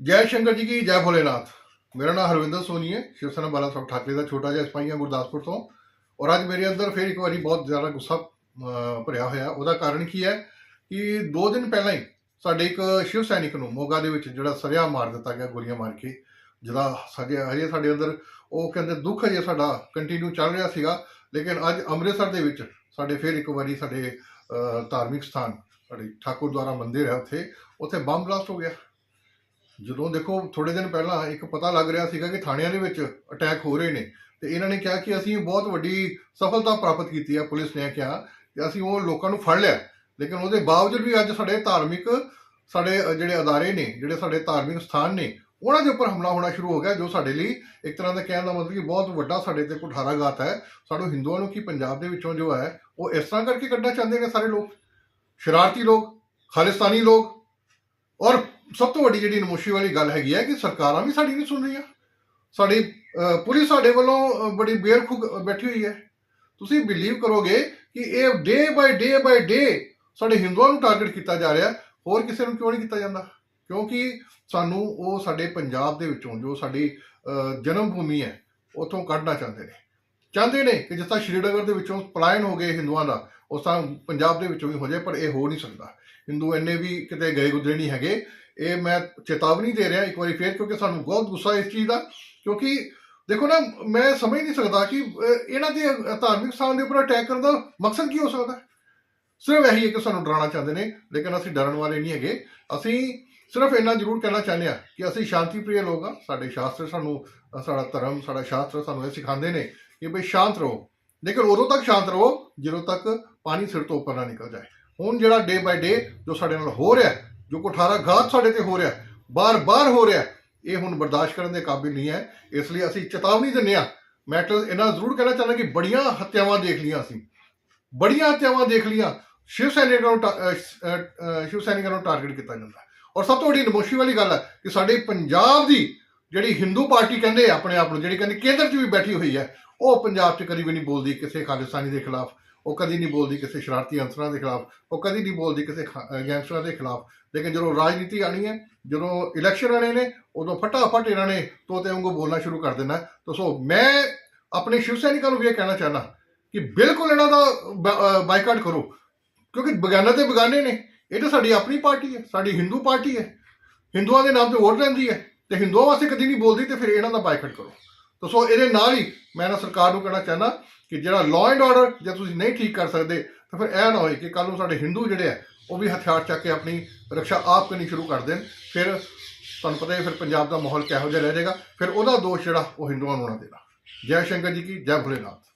ਜੈ ਸ਼ੰਕਰ ਜੀ ਕੀ, ਜੈ ਭੋਲੇਨਾਥ। ਮੇਰਾ ਨਾਮ ਹਰਵਿੰਦਰ ਸੋਨੀ ਹੈ, ਸ਼ਿਵ ਸੈਨਾ ਬਾਲਾ ਸਾਹਿਬ ਠਾਕਰੇ ਦਾ ਛੋਟਾ ਜਿਹਾ ਸਿਪਾਹੀਆਂ ਗੁਰਦਾਸਪੁਰ ਤੋਂ। ਔਰ ਅੱਜ ਮੇਰੇ ਅੰਦਰ ਫਿਰ ਇੱਕ ਵਾਰੀ ਬਹੁਤ ਜ਼ਿਆਦਾ ਗੁੱਸਾ ਭਰਿਆ ਹੋਇਆ। ਉਹਦਾ ਕਾਰਨ ਕੀ ਹੈ ਕਿ ਦੋ ਦਿਨ ਪਹਿਲਾਂ ਹੀ ਸਾਡੇ ਇੱਕ ਸ਼ਿਵ ਸੈਨਿਕ ਨੂੰ ਮੋਗਾ ਦੇ ਵਿੱਚ ਜਿਹੜਾ ਸਰਿਆ ਮਾਰ ਦਿੱਤਾ ਗਿਆ, ਗੋਲੀਆਂ ਮਾਰ ਕੇ, ਜਿਹਦਾ ਸਾਡੇ, ਹਜੇ ਸਾਡੇ ਅੰਦਰ ਉਹ ਕਹਿੰਦੇ ਦੁੱਖ ਹਜੇ ਸਾਡਾ ਕੰਟੀਨਿਊ ਚੱਲ ਰਿਹਾ ਸੀਗਾ। ਲੇਕਿਨ ਅੱਜ ਅੰਮ੍ਰਿਤਸਰ ਦੇ ਵਿੱਚ ਸਾਡੇ ਫਿਰ ਇੱਕ ਵਾਰੀ ਸਾਡੇ ਧਾਰਮਿਕ ਸਥਾਨ, ਸਾਡੇ ਠਾਕੁਰ ਦੁਆਰਾ ਮੰਦਿਰ ਹੈ ਉੱਥੇ ਉੱਥੇ ਬੰਬ ਬਲਾਸਟ ਹੋ ਗਿਆ। ਜਦੋਂ ਦੇਖੋ ਥੋੜੇ ਦਿਨ ਪਹਿਲਾਂ ਇੱਕ ਪਤਾ ਲੱਗ ਰਿਹਾ ਸੀਗਾ ਕਿ ਥਾਣਿਆਂ ਦੇ ਵਿੱਚ ਅਟੈਕ ਹੋ ਰਹੇ ਨੇ, ਤੇ ਇਹਨਾਂ ਨੇ ਕਿਹਾ ਕਿ ਅਸੀਂ ਬਹੁਤ ਵੱਡੀ ਸਫਲਤਾ ਪ੍ਰਾਪਤ ਕੀਤੀ ਹੈ ਪੁਲਿਸ ਨੇ ਕਿਹਾ ਕਿ ਅਸੀਂ ਉਹ ਲੋਕਾਂ ਨੂੰ ਫੜ ਲਿਆ। ਲੇਕਿਨ ਉਹਦੇ ਬਾਵਜੂਦ ਵੀ ਅੱਜ ਸਾਡੇ ਧਾਰਮਿਕ, ਸਾਡੇ ਜਿਹੜੇ ਅਦਾਰੇ ਨੇ, ਜਿਹੜੇ ਸਾਡੇ ਧਾਰਮਿਕ ਸਥਾਨ ਨੇ, ਉਹਨਾਂ ਦੇ ਉੱਪਰ ਹਮਲਾ ਹੋਣਾ ਸ਼ੁਰੂ ਹੋ ਗਿਆ, ਜੋ ਸਾਡੇ ਲਈ ਇੱਕ ਤਰ੍ਹਾਂ ਦਾ ਕਹਿਣ ਦਾ ਮਤਲਬ ਕਿ ਬਹੁਤ ਵੱਡਾ ਸਾਡੇ ਤੇ ਕੁਠਾਰਾਘਾਤ ਹੈ। ਸਾਨੂੰ ਹਿੰਦੂਆਂ ਨੂੰ ਕੀ ਪੰਜਾਬ ਦੇ ਵਿੱਚੋਂ ਜੋ ਹੈ, ਉਹ ਇਸ ਤਰ੍ਹਾਂ ਕਰਕੇ ਕੱਢਣਾ ਚਾਹੁੰਦੇ ਨੇ ਸਾਰੇ ਲੋਕ? ਸ਼ਰਾਰਤੀ ਲੋਕ, ਖਾਲਿਸਤਾਨੀ ਲੋਕ ਔਰ ਸਭ ਤੋਂ ਵੱਡੀ ਜਿਹੜੀ ਨਮੋਸ਼ੀ ਵਾਲੀ ਗੱਲ ਹੈਗੀ ਹੈ ਕਿ ਸਰਕਾਰਾਂ ਵੀ ਸਾਡੀ ਨਹੀਂ ਸੁਣ ਰਹੀਆਂ। ਸਾਡੀ ਅਹ, ਪੁਲਿਸ ਸਾਡੇ ਵੱਲੋਂ ਬੜੀ ਬੇਰਖੁਗ ਬੈਠੀ ਹੋਈ ਹੈ। ਤੁਸੀਂ ਬਿਲੀਵ ਕਰੋਗੇ ਕਿ ਇਹ ਡੇ ਬਾਈ ਡੇ ਬਾਈ ਡੇ ਸਾਡੇ ਹਿੰਦੂਆਂ ਨੂੰ ਟਾਰਗੇਟ ਕੀਤਾ ਜਾ ਰਿਹਾ। ਹੋਰ ਕਿਸੇ ਨੂੰ ਕਿਉਂ ਨਹੀਂ ਕੀਤਾ ਜਾਂਦਾ? ਕਿਉਂਕਿ ਸਾਨੂੰ ਉਹ ਸਾਡੇ ਪੰਜਾਬ ਦੇ ਵਿੱਚੋਂ ਜੋ ਸਾਡੀ ਅਹ, ਜਨਮ ਭੂਮੀ ਹੈ ਉਥੋਂ ਕੱਢਣਾ ਚਾਹੁੰਦੇ ਨੇ। ਚਾਹੁੰਦੇ ਨੇ ਕਿ ਜਿਸ ਤਰ੍ਹਾਂ ਸ਼੍ਰੀਨਗਰ ਦੇ ਵਿੱਚੋਂ ਪਲਾਇਨ ਹੋ ਗਏ ਹਿੰਦੂਆਂ ਦਾ ਉਸ ਤਰ੍ਹਾਂ ਪੰਜਾਬ ਦੇ ਵਿੱਚੋਂ ਵੀ ਹੋ ਜਾਏ ਪਰ ਇਹ ਹੋ ਨਹੀਂ ਸਕਦਾ। ਹਿੰਦੂ ਇੰਨੇ ਵੀ ਕਿਤੇ ਗਏ ਗੁਜ਼ਰੇ ਨਹੀਂ ਹੈਗੇ। ਇਹ ਮੈਂ ਚੇਤਾਵਨੀ ਦੇ ਰਿਹਾ ਇੱਕ ਵਾਰੀ ਫੇਰ, ਕਿਉਂਕਿ ਸਾਨੂੰ ਬਹੁਤ ਗੁੱਸਾ ਇਸ ਚੀਜ਼ ਦਾ, ਕਿਉਂਕਿ ਦੇਖੋ ਨਾ, ਮੈਂ ਸਮਝ ਨਹੀਂ ਸਕਦਾ ਕਿ ਇਹਨਾਂ ਦੇ ਧਾਰਮਿਕ ਸਥਾਨ ਦੇ ਉੱਪਰ ਅਟੈਕ ਕਰਨ ਦਾ ਮਕਸਦ ਕੀ ਹੋ ਸਕਦਾ। ਸਿਰਫ ਇਹੀ ਹੈ ਕਿ ਸਾਨੂੰ ਡਰਾਉਣਾ ਚਾਹੁੰਦੇ ਨੇ, ਲੇਕਿਨ ਅਸੀਂ ਡਰਨ ਵਾਲੇ ਨਹੀਂ ਹੈਗੇ। ਅਸੀਂ ਸਿਰਫ ਇੰਨਾ ਜ਼ਰੂਰ ਕਹਿਣਾ ਚਾਹੁੰਦੇ ਹਾਂ ਕਿ ਅਸੀਂ ਸ਼ਾਂਤੀ ਪ੍ਰਿय ਲੋਕ ਹਾਂ। ਸਾਡੇ ਸ਼ਾਸਤਰ ਸਾਨੂੰ, ਸਾਡਾ ਧਰਮ, ਸਾਡਾ ਸ਼ਾਸਤਰ ਸਾਨੂੰ ਇਹ ਸਿਖਾਉਂਦੇ ਨੇ ਕਿ ਬਈ ਸ਼ਾਂਤ ਰਹੋ। ਲੇਕਿਨ ਉਦੋਂ ਤੱਕ ਸ਼ਾਂਤ ਰਹੋ ਜਦੋਂ ਤੱਕ ਪਾਣੀ ਸਿਰ ਤੋਂ ਉੱਪਰ ਨਾ ਨਿਕਲ ਜਾਏ। ਹੁਣ ਜਿਹੜਾ ਡੇ ਬਾਈ ਡੇ ਜੋ ਸਾਡੇ ਨਾਲ ਹੋ ਰਿਹਾ ਜੋ ਕੁਠਾਰਾ ਘਾਤ ਸਾਡੇ ਤੇ ਹੋ ਰਿਹਾ ਬਾਰ-ਬਾਰ ਹੋ ਰਿਹਾ, ਇਹ ਹੁਣ ਬਰਦਾਸ਼ਤ ਕਰਨ ਦੇ ਕਾਬਿਲ ਨਹੀਂ ਹੈ। ਇਸ ਲਈ ਅਸੀਂ ਚੇਤਾਵਨੀ ਦਿੰਦੇ ਹਾਂ। ਮੈਂ ਤਾਂ ਇਹਨਾਂ ਜ਼ਰੂਰ ਕਹਿਣਾ ਚਾਹੁੰਦਾ ਕਿ ਬੜੀਆਂ ਹੱਤਿਆਵਾਂ ਦੇਖ ਲਈਆਂ ਅਸੀਂ। ਬੜੀਆਂ ਹੱਤਿਆਵਾਂ ਦੇਖ ਲਈਆਂ। ਸ਼ਿਵ ਸੈਨਿਕਾਂ ਨੂੰ ਟਾ- ਸ਼ਿਵ ਸੈਨਿਕਾਂ ਨੂੰ ਟਾਰਗੇਟ ਕੀਤਾ ਜਾਂਦਾ ਔਰ ਸਭ ਤੋਂ ਵੱਡੀ ਨਮੋਸ਼ੀ ਵਾਲੀ ਗੱਲ ਹੈ ਕਿ ਸਾਡੇ ਪੰਜਾਬ ਦੀ ਜਿਹੜੀ ਹਿੰਦੂ ਪਾਰਟੀ ਕਹਿੰਦੇ ਆਪਣੇ ਆਪ ਨੂੰ, ਜਿਹੜੀ ਕਹਿੰਦੇ ਕੇਂਦਰ 'ਚ ਵੀ ਬੈਠੀ ਹੋਈ ਹੈ, ਉਹ ਪੰਜਾਬ 'ਚ ਕਦੀ ਵੀ ਨਹੀਂ ਬੋਲਦੀ ਕਿਸੇ ਖਾਲਿਸਤਾਨੀ ਦੇ ਖਿਲਾਫ। ਉਹ ਕਦੀ ਨਹੀਂ ਬੋਲਦੀ ਕਿਸੇ ਸ਼ਰਾਰਤੀ ਅੰਸਰਾਂ ਦੇ ਖਿਲਾਫ, ਉਹ ਕਦੀ ਨਹੀਂ ਬੋਲਦੀ ਕਿਸੇ ਖਾ- ਗੈਂਗਸਟਰਾਂ ਦੇ ਖਿਲਾਫ। ਲੇਕਿਨ ਜਦੋਂ ਰਾਜਨੀਤੀ ਆਣੀ ਹੈ, ਜਦੋਂ ਇਲੈਕਸ਼ਨ ਆਣੇ ਨੇ, ਉਦੋਂ ਫਟਾਫਟ ਇਹਨਾਂ ਨੇ ਤੋਤੇ ਵਾਂਗੂ ਬੋਲਣਾ ਸ਼ੁਰੂ ਕਰ ਦੇਣਾ। ਤਾਂ ਸੋ ਮੈਂ ਆਪਣੇ ਸ਼ਿਵ ਸੈਨਿਕਾਂ ਨੂੰ ਵੀ ਇਹ ਕਹਿਣਾ ਚਾਹਨਾ ਕਿ ਬਿਲਕੁਲ ਇਹਨਾਂ ਦਾ ਬਾਈਕਾਟ ਕਰੋ। ਕਿਉਂਕਿ ਬਗਾਨਾ ਤੇ ਬਗਾਨੇ ਨੇ। ਇਹ ਤਾਂ ਸਾਡੀ ਆਪਣੀ ਪਾਰਟੀ ਹੈ, ਸਾਡੀ ਹਿੰਦੂ ਪਾਰਟੀ ਹੈ। ਹਿੰਦੂਆਂ ਦੇ ਨਾਮ ਤੇ ਵੋਟ ਲੈਂਦੀ ਹੈ। ਤੇ ਹਿੰਦੂਆਂ ਵਾਸਤੇ ਕਦੀ ਨਹੀਂ ਬੋਲਦੀ ਤੇ ਫਿਰ ਇਹਨਾਂ ਦਾ ਬਾਈਕਾਟ ਕਰੋ। ਤਾਂ ਸੋ ਇਹਦੇ ਨਾਲ ਹੀ ਮੈਂ ਨਾ ਸਰਕਾਰ ਨੂੰ ਕਹਿਣਾ ਚਾਹਨਾ ਕਿ ਜਿਹੜਾ ਲਾਅ ਐਂਡ ਆਰਡਰ ਜੇ ਤੁਸੀਂ ਨਹੀਂ ਠੀਕ ਕਰ ਸਕਦੇ, ਤਾਂ ਫਿਰ ਇਹ ਨਾ ਹੋਏ ਕਿ ਕੱਲ ਨੂੰ ਸਾਡੇ ਹਿੰਦੂ ਜਿਹੜੇ ਆ, ਉਹ ਵੀ ਹਥਿਆਰ ਚੱਕ ਕੇ ਆਪਣੀ ਰੱਖਿਆ ਆਪ ਕਰਨੀ ਸ਼ੁਰੂ ਕਰ ਦੇਣ। ਫਿਰ ਤੁਹਾਨੂੰ ਪਤਾ ਹੀ ਫਿਰ ਪੰਜਾਬ ਦਾ ਮਾਹੌਲ ਕਿਹੋ ਜਿਹਾ ਰਹਿ ਜਾਏਗਾ। ਫਿਰ ਉਹਦਾ ਦੋਸ਼ ਜਿਹੜਾ, ਉਹ ਹਿੰਦੂਆਂ ਨੂੰ ਨਾ ਦੇਣਾ। ਜੈ ਸ਼ੰਕਰ ਜੀ ਕੀ? ਜੈ ਭੋਲੇਨਾਥ।